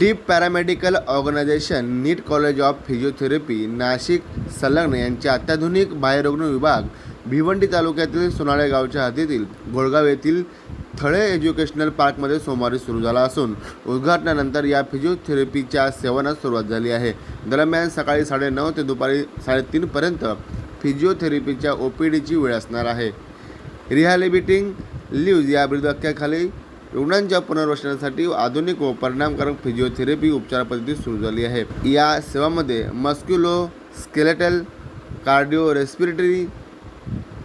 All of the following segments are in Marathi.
Deep paramedical organization Neet college of physiotherapy Nashik संलग्न यांचे अत्याधुनिक बाहेरुग्ण विभाग भिवंडी तालुक्यातील सोनाळे गावच्या हद्दीतील घोळगाव येथील थळे एज्युकेशनल पार्कमध्ये सोमवारी सुरू झाला असून उद्घाटनानंतर या फिजिओथेरपीच्या सेवनास सुरुवात झाली आहे. दरम्यान सकाळी साडेनऊ ते दुपारी साडेतीनपर्यंत फिजिओथेरपीच्या ओ पी डीची वेळ असणार आहे. रिहॅलिबिटिंग लिव्ज या ब्रीदवाक्याखाली रुग्णांच्या पुनर्वसनासाठी आधुनिक व परिणामकारक फिजिओथेरपी उपचार पद्धती सुरू झाली आहे या सेवामध्ये musculoskeletal cardio respiratory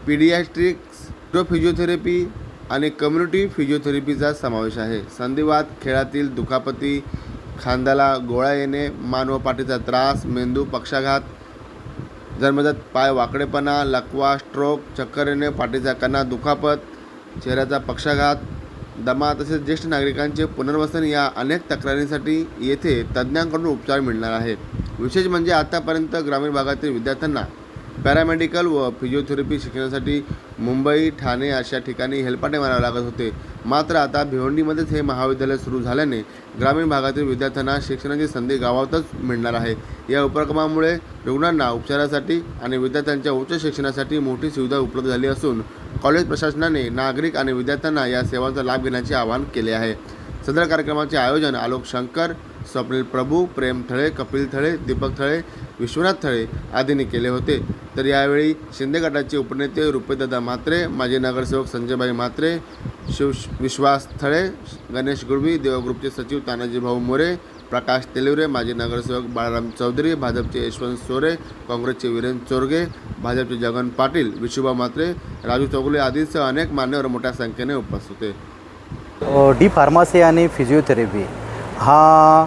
paediatrics physiotherapy आणि कम्युनिटी फिजिओथेरपीचा समावेश आहे. संधिवात खेळातील दुखापती खांद्याला गोळा येणे मान व पाठीचा त्रास मेंदू पक्षाघात जन्मजात पाय वाकडेपणा लकवा स्ट्रोक चक्कर येणे पाठीचा कणा दुखापत चेहऱ्याचा पक्षाघात दमा तसेच ज्येष्ठ नागरिकांचे पुनर्वसन या अनेक तक्रारींसाठी येथे तज्ज्ञांकडून उपचार मिळणार आहे विशेष म्हणजे आतापर्यंत ग्रामीण भागातील विद्यार्थ्यांना पॅरामेडिकल व फिजिओथेरपी शिक्षणासाठी मुंबई ठाणे अशा ठिकाणी हेलपाटे मारावे लागत होते. मात्र आता भिवंडीमध्येच हे महाविद्यालय सुरू झाल्याने ग्रामीण भागातील विद्यार्थ्यांना शिक्षणाची संधी गावातच मिळणार आहे. या उपक्रमामुळे रुग्णांना उपचारासाठी आणि विद्यार्थ्यांच्या उच्च शिक्षणासाठी मोठी सुविधा उपलब्ध झाली असून कॉलेज प्रशासनाने नागरिक आणि विद्यार्थ्यांना या सेवांचा लाभ घेण्याचे आवाहन केले आहे. सदर कार्यक्रमाचे आयोजन आलोक शंकर स्वप्नील प्रभू प्रेम थळे कपिल थळे दीपक थळे विश्वनाथ थळे आदींनी केले होते. तर यावेळी शिंदे गटाचे उपनेते रुपेदादा म्हात्रे माजी नगरसेवक संजयबाई म्हात्रे शिव विश्वास थळे गणेश गुळवी देवग्रुपचे सचिव तानाजी भाऊ मोरे प्रकाश तेलिवरे माजी नगरसेवक बाळाराम चौधरी भाजपचे यशवंत सोरे काँग्रेसचे वीरेंद्र चोरगे भाजपचे जगन पाटील विशुभा म्हात्रे राजू चौगुले आदींसह अनेक मान्यवर मोठ्या संख्येने उपस्थित होते. डी फार्मसी आणि फिजिओथेरपी हा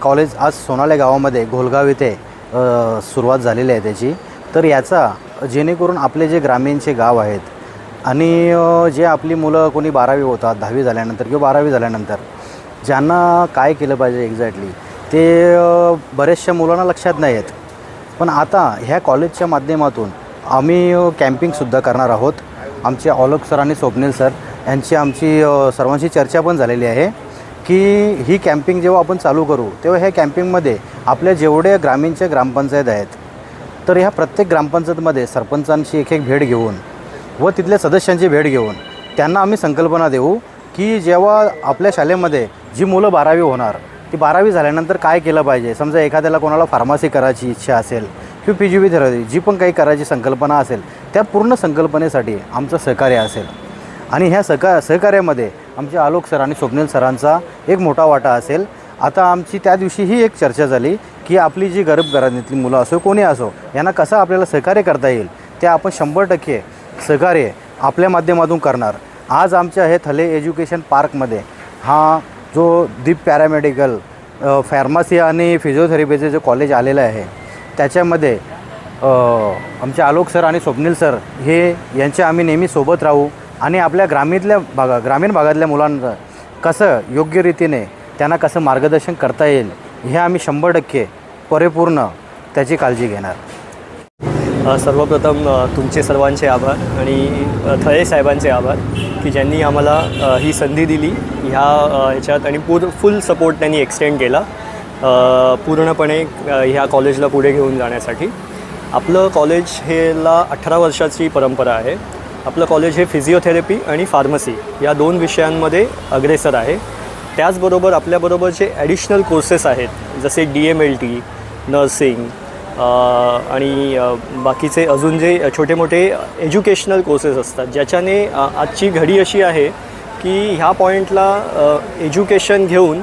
कॉलेज आज सोनाले गावामध्ये घोलगाव येथे सुरुवात झालेली आहे त्याची. तर याचा जेणेकरून आपले जे ग्रामीणचे गाव आहेत आणि जे आपली मुलं कोणी बारावी होतात दहावी झाल्यानंतर किंवा बारावी झाल्यानंतर ज्यांना काय केलं पाहिजे एक्झॅक्टली ते बऱ्याचशा मुलांना लक्षात नाही आहेत. पण आता ह्या कॉलेजच्या माध्यमातून आम्ही कॅम्पिंगसुद्धा करणार आहोत. आमचे ऑलोक सर आणि स्वप्नील सर यांची आमची सर्वांशी चर्चा पण झालेली आहे की ही कॅम्पिंग जेव्हा आपण चालू करू तेव्हा ह्या कॅम्पिंगमध्ये आपल्या जेवढे ग्रामीणच्या ग्रामपंचायत आहेत तर ह्या प्रत्येक ग्रामपंचायतमध्ये सरपंचांची एक एक भेट घेऊन व तिथल्या सदस्यांची भेट घेऊन त्यांना आम्ही संकल्पना देऊ की जेव्हा आपल्या शाळेमध्ये जी मुलं बारावी होणार ती बारावी झाल्यानंतर काय केलं पाहिजे? समजा एखाद्याला कोणाला फार्मसी करायची इच्छा असेल किंवा पी जी बी थेरपी जी पण काही करायची संकल्पना असेल त्या पूर्ण संकल्पनेसाठी आमचं सहकार्य असेल. आणि ह्या सहका सहकार्यामध्ये आमचे आलोक सर आणि स्वप्नील सरांचा एक मोठा वाटा असेल. आता आमची त्या दिवशी ही एक चर्चा झाली की आपली जी गरीब घराण्यातली मुलं असो कोणी असो यांना कसं आपल्याला सहकार्य करता येईल? ते आपण शंभर टक्के सहकार्य आपल्या माध्यमातून करणार. आज आमच्या हे थले एज्युकेशन पार्कमध्ये. हा जो दीप पॅरामेडिकल फार्मसी आणि फिजिओथेरपीचे जे कॉलेज आलेलं आहे त्याच्यामध्ये आमचे आलोक सर आणि स्वप्नील सर हे यांचे आम्ही नेहमी सोबत राहू आणि आपल्या ग्रामीणल्या भागा ग्रामीण भागातल्या मुलांना कसं योग्य रीतीने त्यांना कसं मार्गदर्शन करता येईल हे आम्ही शंभर टक्के परिपूर्ण त्याची काळजी घेणार. सर्वप्रथम तुमचे सर्वांचे आभार आणि थळे साहेबांचे आभार की ज्यांनी आम्हाला ही संधी दिली ह्या ह्याच्यात आणि पूर फुल सपोर्ट त्यांनी एक्सटेंड केला पूर्णपणे ह्या कॉलेजला पुढे घेऊन जाण्यासाठी. आपलं कॉलेज हेला अठरा वर्षाची परंपरा आहे. आपलं कॉलेज हे फिजिओथेरपी आणि फार्मसी या दोन विषयांमध्ये अग्रेसर आहे. त्याचबरोबर आपल्याबरोबर जे ॲडिशनल कोर्सेस आहेत जसे D M L T nursing आणि बाकीचे अजून जे छोटे मोठे एज्युकेशनल कोर्सेस असतात ज्याच्याने आजची घडी अशी आहे की ह्या पॉईंटला एज्युकेशन घेऊन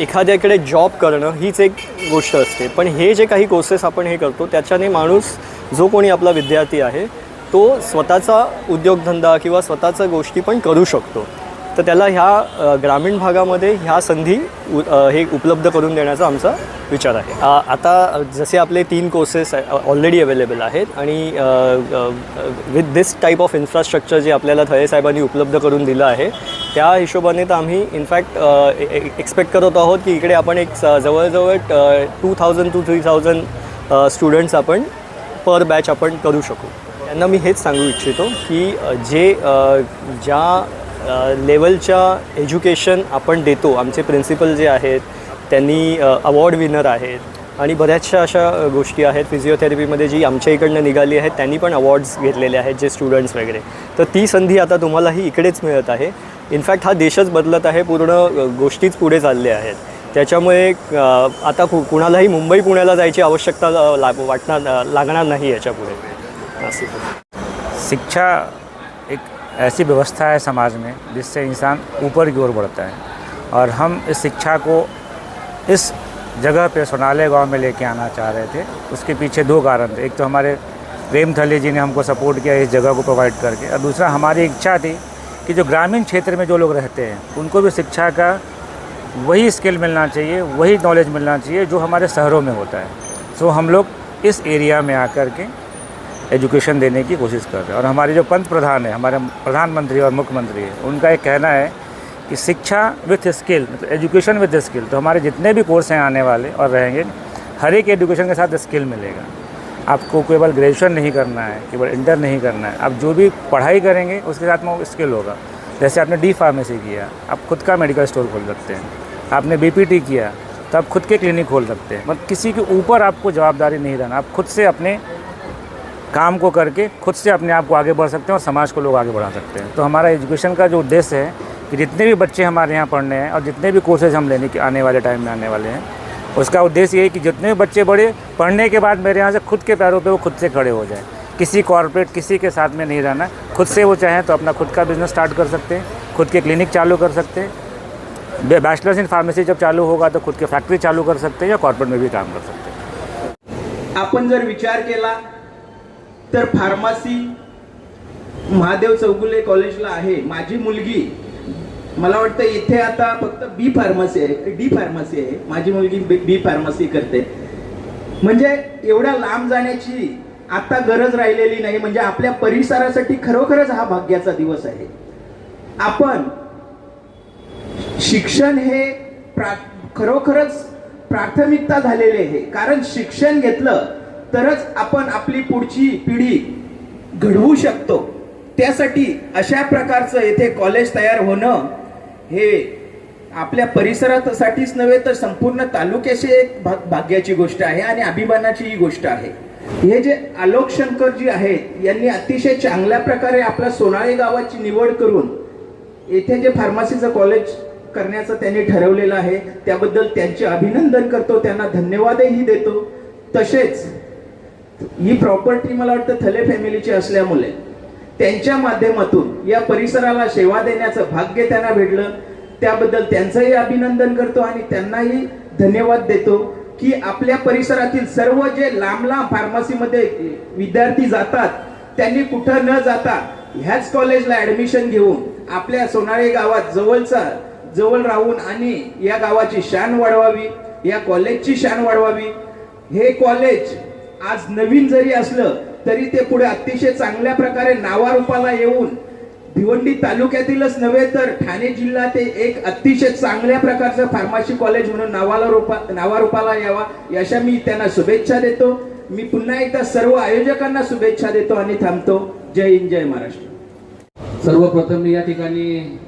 एखाद्याकडे जॉब करणं हीच एक गोष्ट असते. पण हे जे काही कोर्सेस आपण हे करतो त्याच्याने माणूस जो कोणी आपला विद्यार्थी आहे तो स्वतःचा उद्योगधंदा किंवा स्वतःच्या गोष्टी पण करू शकतो. तर त्याला ह्या ग्रामीण भागामध्ये ह्या संधी उ हे उपलब्ध करून देण्याचा आमचा विचार आहे. आता जसे आपले तीन कोर्सेस ऑलरेडी अवेलेबल आहेत आणि with this type of infrastructure जे आपल्याला थळे साहेबांनी उपलब्ध करून दिलं आहे त्या हिशोबाने तर आम्ही इनफॅक्ट एक्सपेक्ट करत आहोत की इकडे आपण एक जवळजवळ two thousand two three thousand students आपण पर बॅच आपण करू शकू. त्यांना मी हेच सांगू इच्छितो की जे ज्या लेवलच्या एज्युकेशन आपण देतो. आमचे प्रिन्सिपल जे आहेत त्यांनी अवॉर्ड विनर आहेत आणि बऱ्याचशा अशा गोष्टी आहेत. फिजिओथेरपीमध्ये जी आमच्या इकडनं निघाली आहेत त्यांनी पण अवॉर्ड्स घेतलेले आहेत जे स्टुडंट्स वगैरे. तर ती संधी आता तुम्हालाही इकडेच मिळत आहे. इनफॅक्ट हा देशच बदलत आहे. पूर्ण गोष्टीच पुढे चालल्या आहेत. त्याच्यामुळे आता कु कुणालाही मुंबई पुण्याला जायची आवश्यकता ला लाग वाटणार लागणार नाही याच्यापुढे. असं. शिक्षा ऐसी व्यवस्था है समाज में जिससे इंसान ऊपर की ओर बढ़ता है। और हम इस शिक्षा को इस जगह पे सोनाले गाँव में लेके आना चाह रहे थे। उसके पीछे दो कारण थे। एक तो हमारे प्रेम थली जी ने हमको सपोर्ट किया इस जगह को प्रोवाइड करके और दूसरा हमारी इच्छा थी कि जो ग्रामीण क्षेत्र में जो लोग रहते हैं, उनको भी शिक्षा का वही स्किल मिलना चाहिए, वही नॉलेज मिलना चाहिए जो हमारे शहरों में होता है। सो हम लोग इस एरिया में आकर के एजुकेशन देने की कोशिश कर रहे हैं। और हमारे जो पंत प्रधान है, हमारे प्रधानमंत्री और मुख्यमंत्री है, उनका एक कहना है कि शिक्षा विथ स्किल मतलब एजुकेशन विथ स्किल तो हमारे जितने भी कोर्स हैं आने वाले और रहेंगे, हर एक एजुकेशन के साथ स्किल मिलेगा। आपको केवल ग्रेजुएशन नहीं करना है केवल इंटर नहीं करना है, आप जो भी पढ़ाई करेंगे, उसके साथ में वो स्किल होगा। जैसे आपने डी फार्मेसी किया, आप खुद का मेडिकल स्टोर खोल सकते हैं। आपने बीपीटी किया तो आप खुद के क्लिनिक खोल सकते हैं। मतलब किसी के ऊपर आपको जवाबदारी नहीं रहना, आप खुद से अपने काम को करके खुद से अपने आप को आगे बढ़ सकते हैं और समाज को लोग आगे बढ़ा सकते हैं। तो हमारा एजुकेशन का जो उद्देश्य है कि जितने भी बच्चे हमारे यहाँ पढ़ने हैं और जितने भी कोर्सेज हम लेने के आने वाले टाइम में आने वाले हैं, उसका उद्देश्य ये है कि जितने भी बच्चे बड़े पढ़ने के बाद मेरे यहाँ से खुद के पैरों पर वो खुद से खड़े हो जाए। किसी कॉरपोरेट किसी के साथ में नहीं रहना। खुद से वो चाहें तो अपना खुद का बिज़नेस स्टार्ट कर सकते हैं, खुद के क्लिनिक चालू कर सकते हैं। बैचलर्स इन फार्मेसी जब चालू होगा तो खुद के फैक्ट्री चालू कर सकते हैं या कॉर्पोरेट में भी काम कर सकते हैं। आपण जर विचार केला तर फार्मसी महादेव चौगुले कॉलेजला आहे. माझी मुलगी मला वाटतं इथे आता फक्त बी फार्मसी आहे. डी फार्मसी आहे. माझी मुलगी बी फार्मसी करते. म्हणजे एवढ्या लांब जाण्याची आता गरज राहिलेली नाही. म्हणजे आपल्या परिसरासाठी खरोखरच हा भाग्याचा दिवस आहे. आपण शिक्षण हे प्रा खरोखरच प्राथमिकता झालेले आहे. कारण शिक्षण घेतलं तरच आपण आपली पुढची पिढी घडवू शकतो. त्यासाठी अशा प्रकारचं येथे कॉलेज तयार होणं हे आपल्या परिसरासाठीच नव्हे तर संपूर्ण तालुक्याची एक भाग्याची गोष्ट आहे आणि अभिमानाची ही गोष्ट आहे. हे जे आलोक शंकरजी आहेत यांनी अतिशय चांगल्या प्रकारे आपल्या सोनाळे गावाची निवड करून येथे जे फार्मसीचं कॉलेज करण्याचं त्यांनी ठरवलेलं आहे त्याबद्दल त्यांचे अभिनंदन करतो त्यांना धन्यवादही देतो. तसेच ही प्रॉपर्टी मला वाटतं थले फॅमिलीची असल्यामुळे त्यांच्या माध्यमातून या परिसराला सेवा देण्याचं भाग्य त्यांना भेटलं. त्याबद्दल त्यांचंही अभिनंदन करतो आणि त्यांनाही धन्यवाद देतो की आपल्या परिसरातील सर्व जे लांब लांब फार्मसीमध्ये विद्यार्थी जातात त्यांनी कुठं न जाता ह्याच कॉलेजला ऍडमिशन घेऊन आपल्या सोनाळे गावात जवळचा जवळ राहून आणि या गावाची शान वाढवावी या कॉलेजची शान वाढवावी. हे कॉलेज आज नवीन जरी असलं तरी ते पुढे अतिशय चांगल्या प्रकारे नावारूपाला येऊन भिवंडी तालुक्यातीलच नव्हे तर ठाणे जिल्हा ते एक अतिशय चांगल्या प्रकारचं फार्मासी कॉलेज म्हणून नावाला रूपा नावारूपाला यावा याशा मी त्यांना शुभेच्छा देतो. मी पुन्हा एकदा सर्व आयोजकांना शुभेच्छा देतो आणि थांबतो. जय हिंद जय महाराष्ट्र. सर्वप्रथम मी या ठिकाणी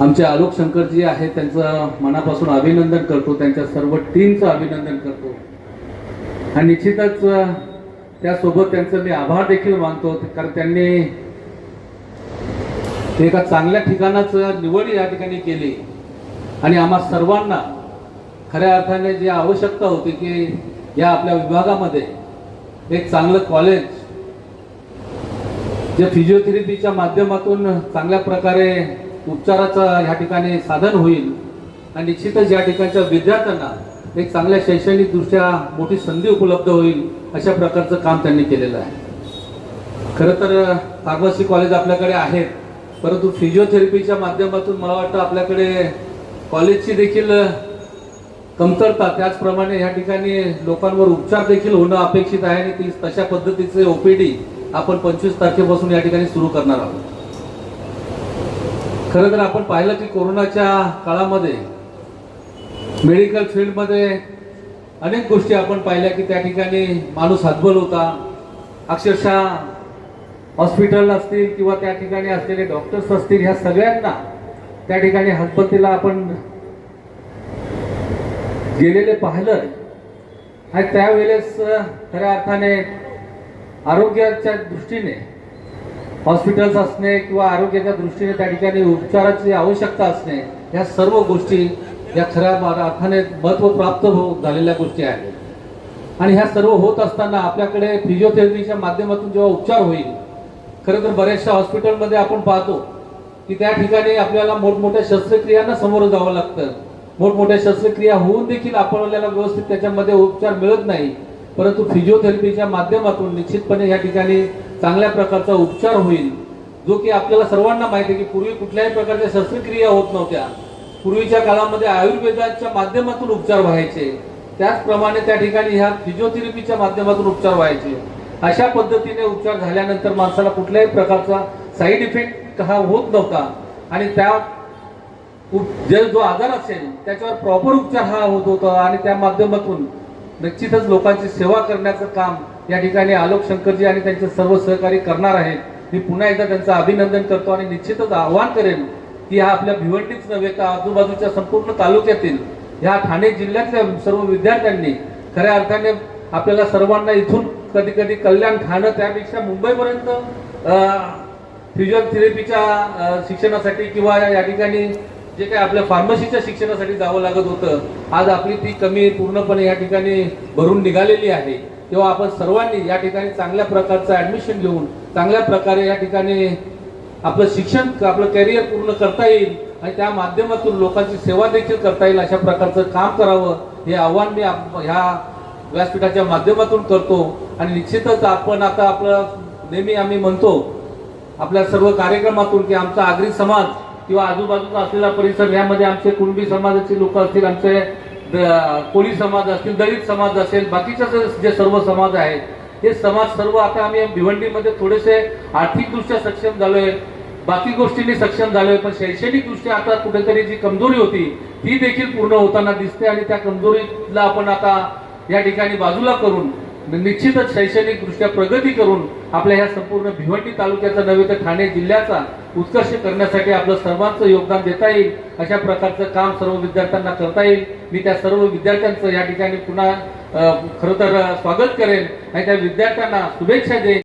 आमचे आलोक शंकरजी आहेत त्यांचं मनापासून अभिनंदन करतो. त्यांच्या सर्व टीमचं अभिनंदन करतो. आणि निश्चितच त्यासोबत त्यांचं मी आभार देखील मानतो कारण त्यांनी एका चांगल्या ठिकाणाचं निवड या ठिकाणी केली. आणि आम्हा सर्वांना खऱ्या अर्थाने जी आवश्यकता होती की या आपल्या विभागामध्ये एक चांगलं कॉलेज जे फिजिओथेरपीच्या माध्यमातून चांगल्या प्रकारे उपचाराचं ह्या ठिकाणी साधन होईल. आणि निश्चितच या ठिकाणच्या विद्यार्थ्यांना एक चांगल्या शैक्षणिकदृष्ट्या मोठी संधी उपलब्ध होईल अशा प्रकारचं काम त्यांनी केलेलं आहे. खरं तर फार्मसी कॉलेज आपल्याकडे आहेत परंतु फिजिओथेरपीच्या माध्यमातून मला वाटतं आपल्याकडे कॉलेजची देखील कमतरता त्याचप्रमाणे या ठिकाणी लोकांवर उपचार देखील होणं अपेक्षित आहे आणि ती तशा पद्धतीचे ओपीडी आपण पंचवीस तारखेपासून या ठिकाणी सुरू करणार आहोत. खरं तर आपण पाहिलं की कोरोनाच्या काळामध्ये मेडिकल फील्डमध्ये अनेक गोष्टी आपण पाहिल्या की त्या ठिकाणी माणूस हातबल होता. अक्षरशः हॉस्पिटल असतील किंवा त्या ठिकाणी असलेले डॉक्टर्स असतील ह्या सगळ्यांना त्या ठिकाणी हतबत्तीला आपण गेलेले पाहिलं. आणि त्यावेळेस खऱ्या अर्थाने आरोग्याच्या दृष्टीने हॉस्पिटल्स असणे किंवा आरोग्याच्या दृष्टीने त्या ठिकाणी उपचाराची आवश्यकता असणे ह्या सर्व गोष्टी या खऱ्या अर्थाने महत्त्व प्राप्त हो झालेल्या गोष्टी आहेत. आणि ह्या सर्व होत असताना आपल्याकडे फिजिओथेरपीच्या माध्यमातून जेव्हा उपचार होईल खरं तर बऱ्याचशा हॉस्पिटलमध्ये आपण पाहतो की त्या ठिकाणी आपल्याला मोठमोठ्या शस्त्रक्रियांना समोर जावं लागतं. मोठमोठ्या शस्त्रक्रिया होऊन देखील आपल्याला व्यवस्थित त्याच्यामध्ये उपचार मिळत नाही. परंतु फिजिओथेरपीच्या माध्यमातून निश्चितपणे या ठिकाणी चांगल्या प्रकारचा उपचार होईल जो की आपल्याला सर्वांना माहिती आहे की पूर्वी कुठल्याही प्रकारच्या शस्त्रक्रिया होत नव्हत्या. पूर्वीच्या काळामध्ये आयुर्वेदाच्या माध्यमातून उपचार व्हायचे. त्याचप्रमाणे त्या ठिकाणी ह्या फिजिओथेरपीच्या माध्यमातून उपचार व्हायचे. अशा पद्धतीने उपचार झाल्यानंतर माणसाला कुठल्याही प्रकारचा साईड इफेक्ट हा होत नव्हता. आणि त्या जे जो आजार असेल त्याच्यावर प्रॉपर उपचार हा होत होता आणि त्या माध्यमातून निश्चितच लोकांची सेवा करण्याचं काम या ठिकाणी आलोक शंकरजी आणि त्यांचे सर्व सहकारी करणार आहेत. मी पुन्हा एकदा त्यांचं अभिनंदन करतो आणि निश्चितच आव्हान करेन की हा आपल्या भिवंडीच नव्हे तर आजूबाजूच्या संपूर्ण तालुक्यातील ह्या ठाणे जिल्ह्यातल्या सर्व विद्यार्थ्यांनी खऱ्या अर्थाने आपल्याला सर्वांना इथून कधी कधी कल्याण ठाणं त्यापेक्षा मुंबईपर्यंत फिजिओथेरपीच्या शिक्षणासाठी किंवा या ठिकाणी जे काही आपल्या फार्मसीच्या शिक्षणासाठी जावं लागत होतं आज आपली ती कमी पूर्णपणे या ठिकाणी भरून निघालेली आहे. तेव्हा आपण सर्वांनी या ठिकाणी चांगल्या प्रकारचं ऍडमिशन घेऊन चांगल्या प्रकारे या ठिकाणी आपलं शिक्षण आपलं कॅरियर पूर्ण करता येईल आणि त्या माध्यमातून लोकांची सेवा देखील करता येईल अशा प्रकारचं काम करावं हे आव्हान मी आप- ह्या व्यासपीठाच्या माध्यमातून करतो. आणि निश्चितच आपण आता आपलं नेहमी आम्ही म्हणतो आपल्या सर्व कार्यक्रमातून की आमचा आगरी समाज किंवा आजूबाजूचा असलेला परिसर यामध्ये आमचे कुणबी समाजाचे लोक असतील आमचे द- कोळी समाज असतील दलित समाज असेल बाकीच्या जे- जे सर्व समाज आहेत हे समाज सर्व आता आम्ही भिवंडीमध्ये थोडेसे आर्थिकदृष्ट्या सक्षम झालोय. बाकी गोष्टींनी सक्षम झालोय पण शैक्षणिक दृष्ट्या आता कुठेतरी जी कमजोरी होती ती देखील पूर्ण होताना दिसते आणि त्या कमजोरीला आपण आता या ठिकाणी बाजूला करून निश्चितच शैक्षणिक दृष्ट्या प्रगती करून आपल्या ह्या संपूर्ण भिवंडी तालुक्याचा नव्हे तर ठाणे जिल्ह्याचा उत्कर्ष करण्यासाठी आपलं सर्वांचं योगदान देता येईल अशा प्रकारचं काम सर्व विद्यार्थ्यांना करता येईल. मी त्या सर्व विद्यार्थ्यांचं या ठिकाणी पुन्हा खरं तर स्वागत करेन आणि त्या विद्यार्थ्यांना शुभेच्छा देईन.